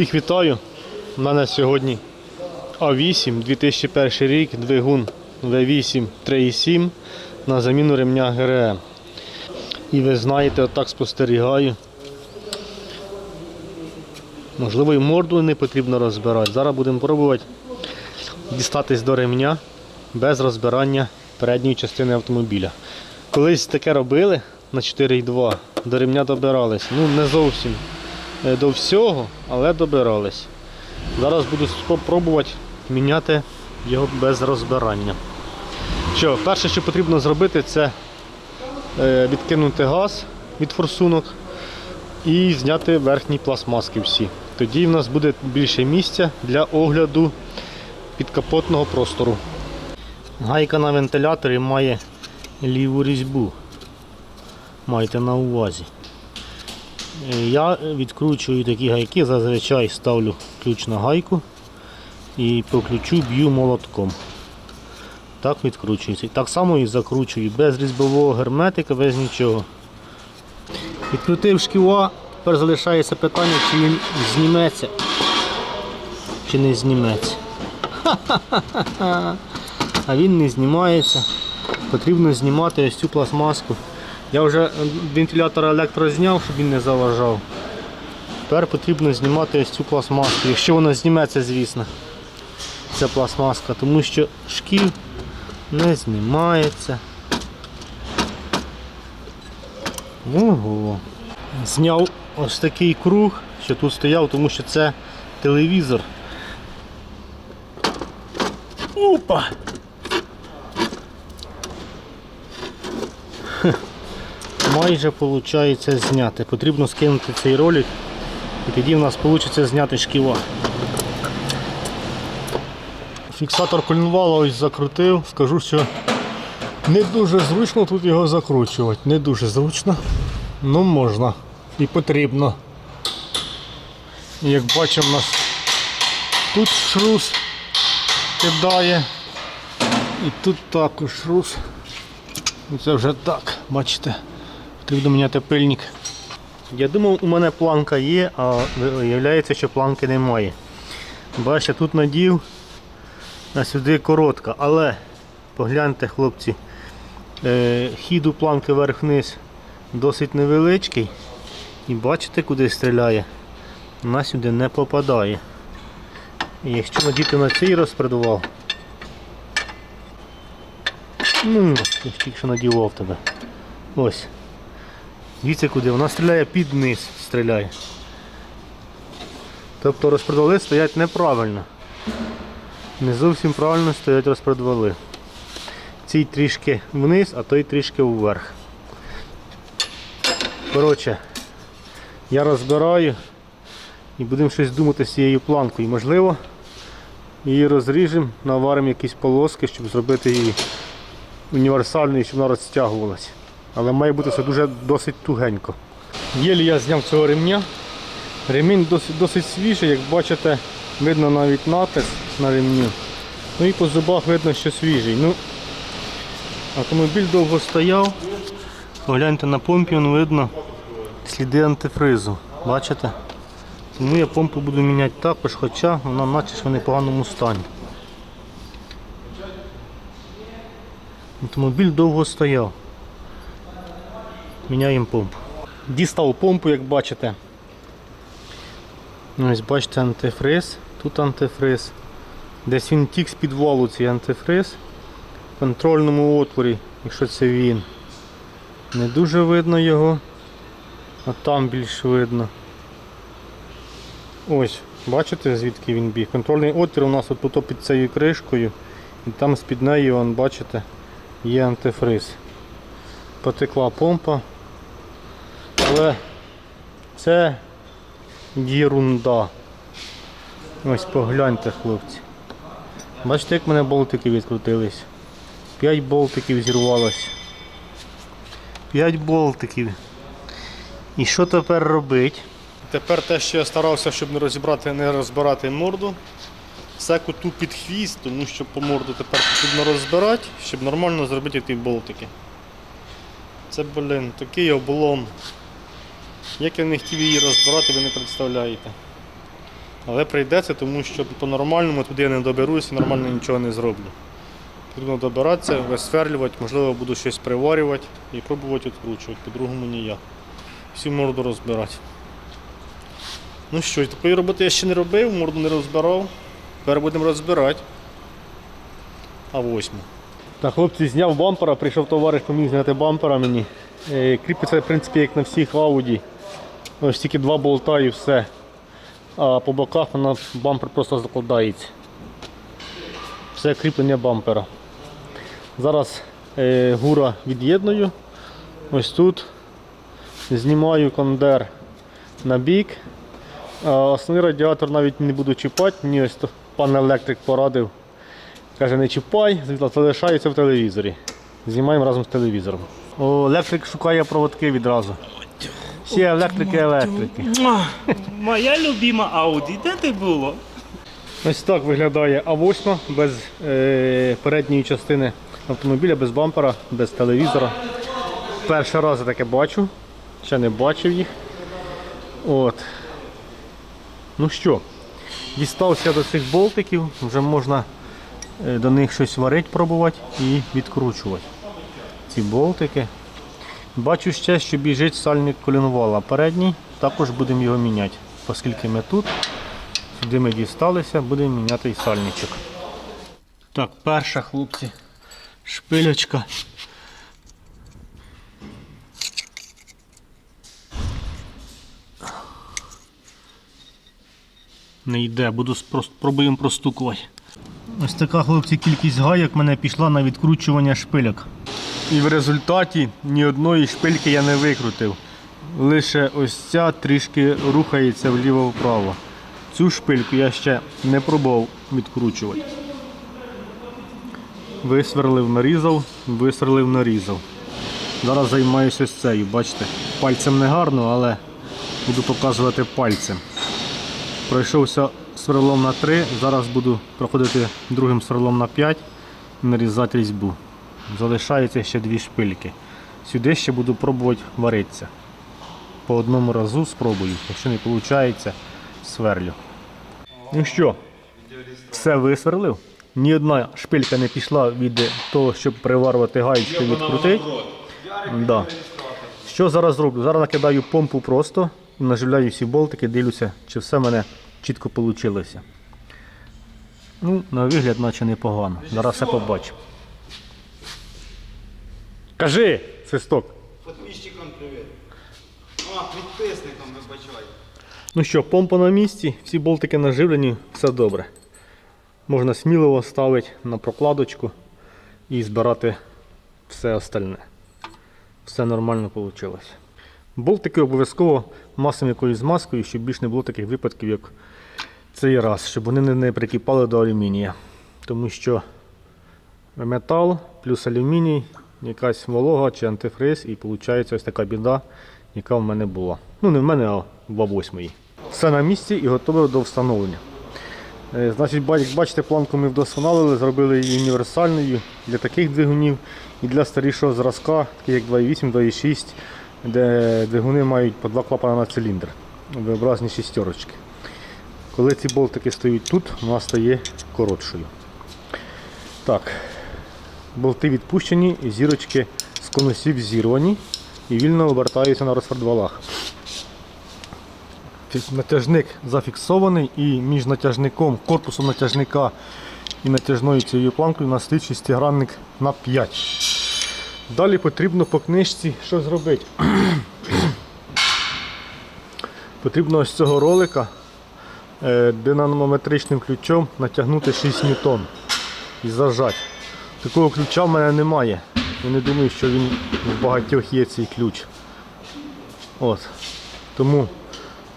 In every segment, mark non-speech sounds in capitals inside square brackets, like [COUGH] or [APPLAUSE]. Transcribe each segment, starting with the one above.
Всіх вітаю. У мене сьогодні А8 2001 рік, двигун V8 3.7 на заміну ремня ГРМ. І ви знаєте, отак спостерігаю. Можливо, і морду не потрібно розбирати. Зараз будемо пробувати дістатись до ремня без розбирання передньої частини автомобіля. Колись таке робили на 4.2, до ремня добирались. Ну, не зовсім е, до всього, але добирались. Зараз буду спробувати міняти його без розбирання. Що, перше, що потрібно зробити, це е, відкинути газ від форсунок і зняти верхні пластмаски всі. Тоді в нас буде більше місця для огляду підкапотного простору. Гайка на вентиляторі має ліву різьбу. Майте на увазі. Я відкручую такі гайки, зазвичай ставлю ключ на гайку і по ключу б'ю молотком. Так відкручується. Так само і закручую, без різьбового герметика, без нічого. Відкрутив шківа, тепер залишається питання, чи він зніметься, чи не зніметься. [LAUGHS] А він не знімається. Потрібно знімати ось цю пластмаску. Я вже вентилятор електро зняв, щоб він не заважав. Тепер потрібно знімати ось цю пластмаску. Якщо вона зніметься, звісно, ця пластмаска, тому що шків не знімається. Ого. Зняв ось такий круг, що тут стояв, тому що це телевізор. Опа! Майже виходить зняти. Потрібно скинути цей ролик і тоді в нас вийде зняти шківа. Фіксатор коленвала ось закрутив, скажу, що не дуже зручно тут його закручувати. Не дуже зручно, ну можна і потрібно. Як бачимо, у нас тут шрус кидає і тут також шрус. Це вже так, бачите. Потрібно міняти пильник. Я думав, у мене планка є, а виявляється, що планки немає. Бачите, тут надів, а сюди коротка, але погляньте, хлопці, е, хід у планки вверх-вниз досить невеличкий. І бачите, куди стріляє? Вона сюди не попадає. І якщо надіти на цей розпредував, ну, що надівав тебе. Ось. Дивіться куди, вона стріляє під низ, стріляє. Тобто розпредвали стоять неправильно. Не зовсім правильно стоять розпредвали. Цей трішки вниз, а той трішки вверх. Коротше, я розбираю і будемо щось думати з цією планкою. Можливо, її розріжемо, наваримо якісь полоски, щоб зробити її універсальною, щоб вона розтягувалася. Але має бути все дуже досить тугенько. Єлі я зняв цього ремня. Ремінь досить, досить свіжий, як бачите, видно навіть напис на ремню. Ну і по зубах видно, що свіжий. Ну, Автомобіль довго стояв. Погляньте на помпі, вон видно сліди антифризу. Бачите? Тому я помпу буду міняти також, хоча вона наче ж в непоганому стані. Автомобіль довго стояв. Міняємо помпу. Дістав помпу, як бачите. Ось бачите антифриз, тут антифриз. Десь він тік з підвалу цей антифриз. В контрольному отворі, якщо це він. Не дуже видно його, а там більш видно. Ось, бачите звідки він біг? Контрольний отвір у нас тут під цією кришкою. І там з-під неї, бачите, є антифриз. Потекла помпа. Але це єрунда. Ось погляньте, хлопці. Бачите, як мене болтики відкрутились. 5 болтиків зірвалося. 5 болтиків. І що тепер робити? Тепер те, що я старався, щоб не розібрати, не розбирати морду. Все коту під хвіст, тому що по морду тепер потрібно розбирати, щоб нормально зробити ті болтики. Це, блин, такий облом. Як я не хотів її розбирати, ви не представляєте. Але прийдеться, тому що по-нормальному туди я не доберуся, нормально нічого не зроблю. Потрібно добиратися, висверлювати, можливо, буду щось приварювати і пробувати відкручувати, по-другому ніяк. Всю морду розбирати. Ну що, такої роботи я ще не робив, морду не розбирав. Тепер будемо розбирати. А восьму. Так, хлопці, зняв бампера, прийшов товариш, поміг зняти бампера мені. Е, Кріпиться, в принципі, як на всіх Audi. Ось тільки два болта і все. А по боках вона бампер просто закладається. Все кріплення бампера. Зараз е, гура від'єдную. Ось тут. Знімаю кондер на бік. А основний радіатор навіть не буду чіпати. Мені ось пан електрик порадив. Каже, не чіпай, залишається в телевізорі. Знімаємо разом з телевізором. О, електрик шукає проводки відразу. Всі електрики, електрики. Моя любима Ауді, де ти було? Ось так виглядає А8 без е, передньої частини автомобіля, без бампера, без телевізора. Перший раз я таке бачу, ще не бачив їх. От. Ну що, дістався до цих болтиків, вже можна е, до них щось варити, пробувати і відкручувати. Ці болтики. Бачу ще, що біжить сальник колінвала передній, також будемо його міняти, оскільки ми тут. Сюди ми дісталися, будемо міняти і сальничок. Так, перша, хлопці, шпилечка. Не йде, буду спро- спробуємо простукувати. Ось така, хлопці, кількість гайок мене пішла на відкручування шпильок. І в результаті ні одної шпильки я не викрутив. Лише ось ця трішки рухається вліво-вправо. Цю шпильку я ще не пробував відкручувати. Висверлив, нарізав, висверлив, нарізав. Зараз займаюся ось цією, бачите, пальцем не гарно, але буду показувати пальцем. Пройшовся сверлом на 3, зараз буду проходити другим сверлом на 5 і нарізати різьбу. Залишається ще дві шпильки. Сюди ще буду пробувати варитися. По одному разу спробую, якщо не виходить, сверлю. Ну що, все висверлив. Ні одна шпилька не пішла від того, щоб приварювати гаєчки відкрутити. Да. Що зараз роблю? Зараз накидаю помпу просто, наживляю всі болтики, дивлюся, чи все в мене чітко вийшло. Ну, на вигляд, наче непогано. Зараз все побачимо. Кажи, свисток. Подписчикам привіт. А, підписникам вибачай. Ну що, помпа на місці, всі болтики наживлені, все добре. Можна сміливо ставити на прокладочку і збирати все остальне. Все нормально вийшло. Болтики обов'язково масом якоюсь змазкою, щоб більш не було таких випадків, як цей раз, щоб вони не- не прикипали до алюмінія. Тому що метал плюс алюміній, якась волога чи антифриз, і виходить ось така біда, яка в мене була. Ну, не в мене, а в А8. Все на місці і готове до встановлення. Е, Значить, як бачите, планку ми вдосконалили, зробили її універсальною для таких двигунів і для старішого зразка, таких як 2.8, 2.6, де двигуни мають по два клапана на циліндр, V-образні шістерочки. Коли ці болтики стоять тут, вона стає коротшою. Так, болти відпущені, зірочки з конусів зірвані і вільно обертаються на розфардвалах. Натяжник зафіксований і між натяжником, корпусом натяжника і натяжною цією планкою у нас стоїть шестигранник на 5. Далі потрібно по книжці що зробити? [CLEARS THROAT] потрібно ось цього ролика е, динамометричним ключом натягнути 6 ньютон і зажати. Такого ключа в мене немає. Я не думаю, що він в багатьох є цей ключ. От. Тому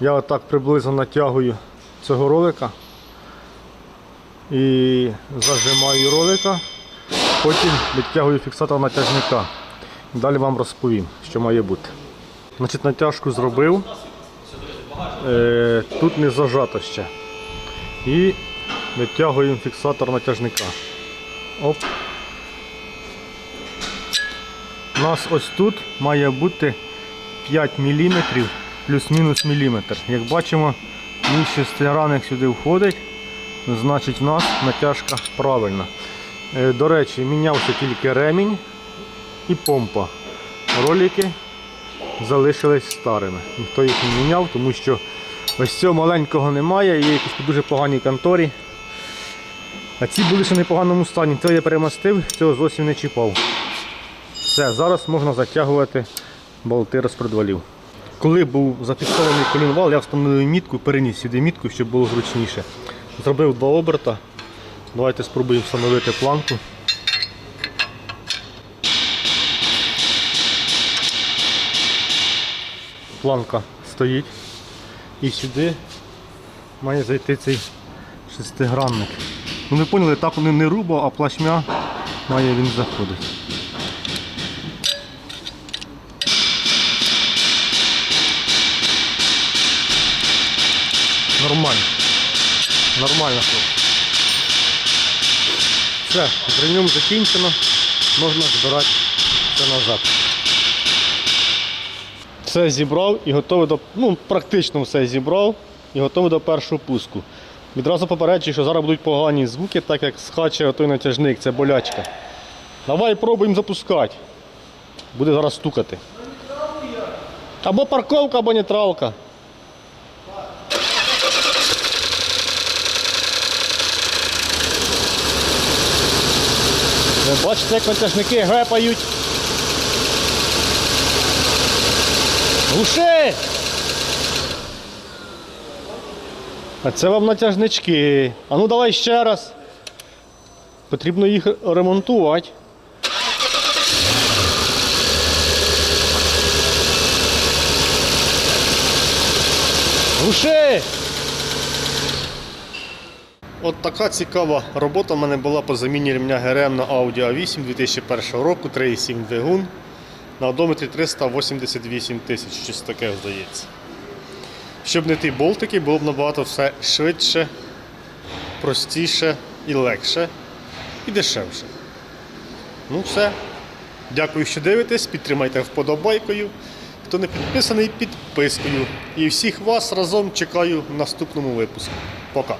я отак приблизно натягую цього ролика і зажимаю ролика, потім відтягую фіксатор натяжника. Далі вам розповім, що має бути. Значить, натяжку зробив. Е, тут не зажато ще. І відтягуємо фіксатор натяжника. Оп. У нас ось тут має бути 5 мм плюс-мінус міліметр. Як бачимо, Мій шестигранник сюди входить, значить в нас натяжка правильна. Е, До речі, мінявся тільки ремінь і помпа. Ролики залишились старими. Ніхто їх не міняв, тому що ось цього маленького немає, є якісь в дуже поганій конторі. А ці були ще в непоганому стані. Цього я перемастив, цього зовсім не чіпав. Все, зараз можна затягувати болти розпредвалів. Коли був зафіксований колінвал, я встановив мітку, переніс сюди мітку, щоб було зручніше. Зробив два оберта. Давайте спробуємо встановити планку. Планка стоїть. І сюди має зайти цей шестигранник. Ну ви поняли, так вони не руба, а плашмя має він заходити. Нормально. Нормально хлопці. Все, бронем закінчено. Можна збирати це назад. Все зібрав і готовий до. Ну, практично все зібрав і готовий до першого пуску. Відразу попереджую, що зараз будуть погані звуки, так як скаче той натяжник, це болячка. Давай пробуємо запускати. Буде зараз стукати. Або парковка, або нейтралка. Бачите, як натяжники гепають. Глуши! А це вам натяжнички. А ну давай ще раз. Потрібно їх ремонтувати. Глуши! От така цікава робота в мене була по заміні ремня ГРМ на Audi A8 2001 року, 3,7 двигун. На одометрі 388 тисяч, щось таке здається. Щоб не ті болтики, було б набагато все швидше, простіше і легше, і дешевше. Ну все. Дякую, що дивитесь. Підтримайте вподобайкою. Хто не підписаний, підпискою. І всіх вас разом чекаю в наступному випуску. Пока.